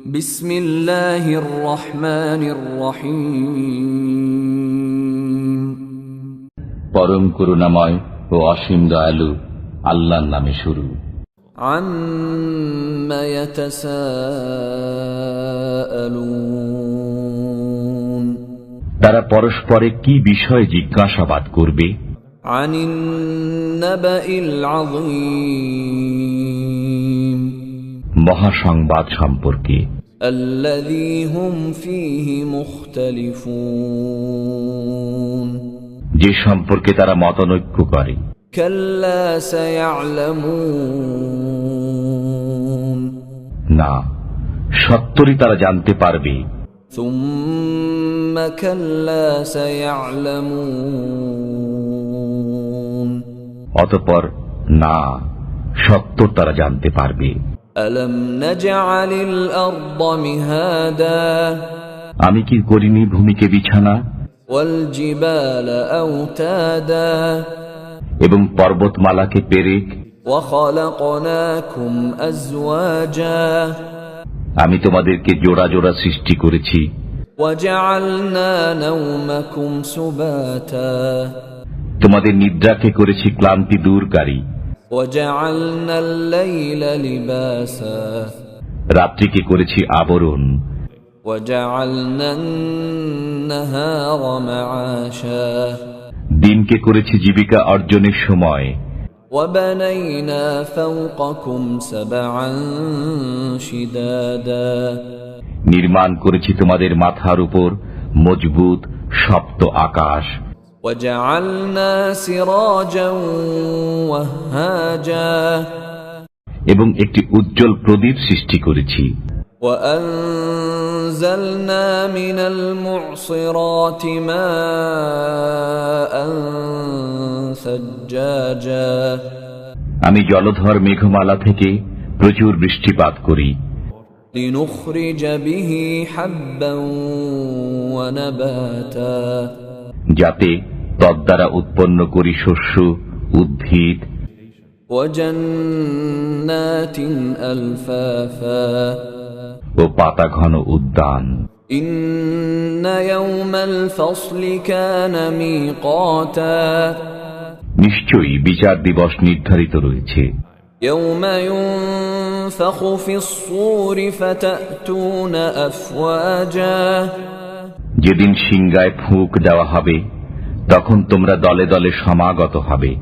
بسم الله الرحمن الرحيم পরম করুণাময় ও অসীম দয়ালু আল্লাহর নামে শুরু عما يتساءلون তারা পরস্পরে কি বিষয়ে জিজ্ঞাসাবাদ করবে عن النبأ العظيم মহাসংবাদ সম্পর্কে। যে সম্পর্কে তারা মতনৈক্য করে। না সত্তরই তারা জানতে পারবে। অতপর না সত্তর তারা জানতে পারবে। আমি কি করিনি ভূমিকে বিছানা? এবং পর্বতমালাকে পেরেক। আমি তোমাদেরকে জোড়া জোড়া সৃষ্টি করেছি। তোমাদের নিদ্রাকে করেছি ক্লান্তি দূরকারী। রাত্রিকে করেছি? আবরণ। দিনকে করেছি? জীবিকা অর্জনের সময়। নির্মাণ করেছি তোমাদের মাথার উপর মজবুত সপ্ত আকাশ। এবং একটি উজ্জ্বল প্রদীপ সৃষ্টি করেছি وأنزلنا من المعصرات ماء ثجاجا আমি জলধর মেঘমালা থেকে প্রচুর বৃষ্টিপাত করি لنخرج به حبا ونباتا যাতে তদ্বারা উৎপন্ন করি শস্য উদ্ভিদ। ও পাতা ঘন উদ্যান নিশ্চয়ই বিচার দিবস নির্ধারিত রয়েছে। যেদিন সিংগায় ফুঁক দেওয়া হবে তখন তোমরা দলে দলে সমাগত হবে।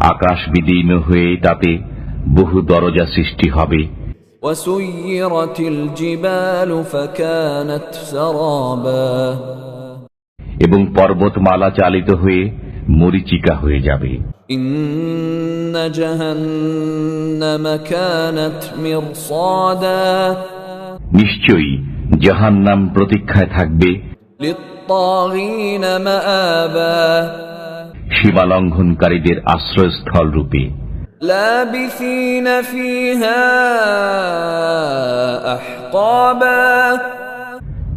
আকাশ বিদীর্ণ হয়ে তাতে বহু দরজা সৃষ্টি হবে। এবং পর্বতমালা চালিত হয়ে মরিচিকা হয়ে যাবে। إن جهنم كانت مرصادا নিশ্চয়ই জাহান্নাম প্রতীক্ষায় থাকবে للطاغين مآبا সীমালঙ্ঘনকারীদের আশ্রয়স্থল রূপে لابثين فيها أحقابا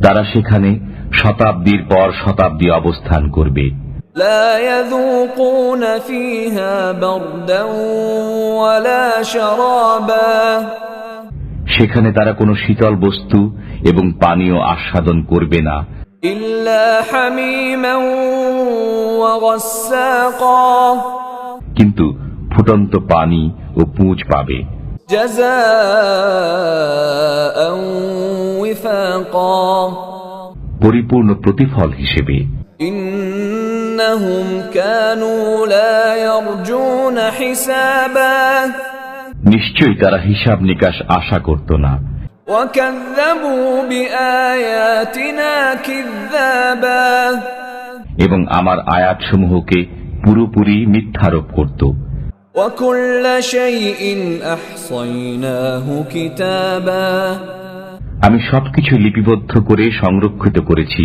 তারা সেখানে শতাব্দীর পর শতাব্দী অবস্থান করবে لا يذوقون فيها بردا ولا شرابا সেখানে তারা কোনো শীতল বস্তু এবং পানীয় আস্বাদন করবে না إلا حميما وغساقا কিন্তু ফুটন্ত পানি ও পুঁজ পাবে جزاء وفاقا পরিপূর্ণ প্রতিফল হিসেবে إنهم كانوا لا يرجون حسابا নিশ্চয়ই তারা হিসাব নিকাশ আশা করত না وكذبوا بآياتنا كذابا এবং আমার আয়াতসমূহকে পুরোপুরি মিথ্যারোপ করত وكل شيء أحصيناه كتابا আমি সবকিছু লিপিবদ্ধ করে সংরক্ষিত করেছি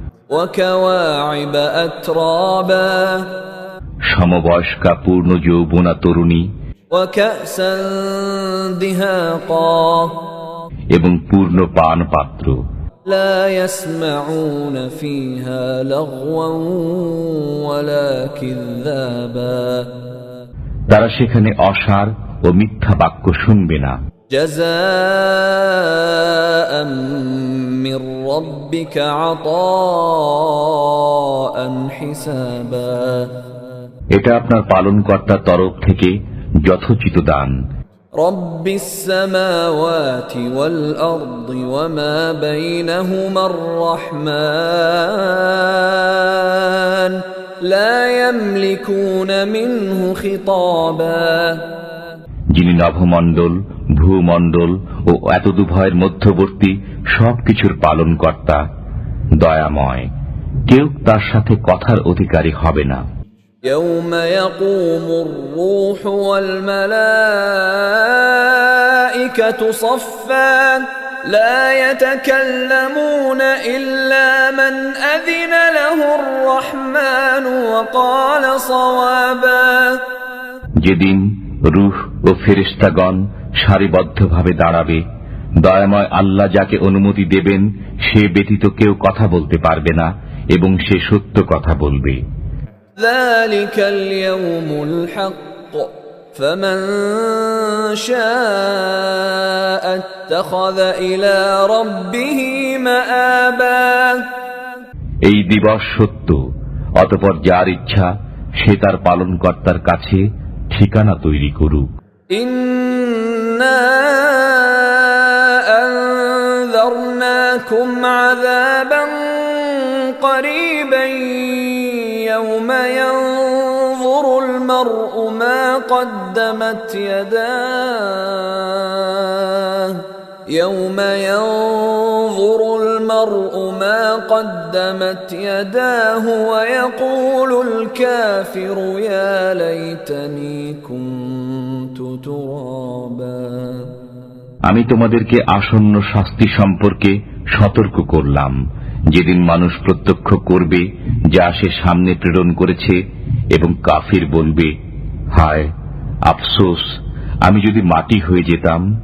সমবয়স্কা পূর্ণ যৌবনা তরুণী وكأسا دهاقا এবং পূর্ণ পান পাত্র لا يسمعون فيها لغوا ولا كذابا তারা সেখানে অসার ও মিথ্যা বাক্য শুনবে না جزاء من ربك عطاء حسابا এটা আপনার পালনকর্তার তরফ থেকে যথোচিত দান رب السماوات والأرض وما بينهما الرحمن لا يملكون منه خطابا যিনি নভমণ্ডল ভূমণ্ডল ও এতদুভয়ের মধ্যবর্তী সবকিছুর পালনকর্তা দয়াময় কেউ তার সাথে কথার অধিকারী হবে না يوم يقوم الروح والملائكة صفا لا يتكلمون إلا من أذن له الرحمن وقال صوابا যেদিন রুহ ও ফেরিস্তাগণ সারিবদ্ধভাবে দাঁড়াবে দয়াময় আল্লাহ যাকে অনুমতি দেবেন সে ব্যতীত কেউ কথা বলতে পারবে না এবং সে সত্য কথা বলবে ذلك اليوم الحق فمن شاء اتخذ إلى ربه مآبا এই দিবস সত্য অতপর যার ইচ্ছা সে তার পালনকর্তার কাছে ঠিকানা তৈরি করুক إنا أنذرناكم عذابا قريبا يوم ينظر المرء ما قدمت يداه يوم ينظر المرء ما قدمت يداه ويقول الكافر يا ليتني كنت আমি তোমাদেরকে আসন্ন শাস্তি সম্পর্কে সতর্ক করলাম। যেদিন মানুষ প্রত্যক্ষ করবে, যা সে সামনে প্রেরণ করেছে, এবং কাফির বলবে, হায়, আফসোস, আমি যদি মাটি হয়ে যেতাম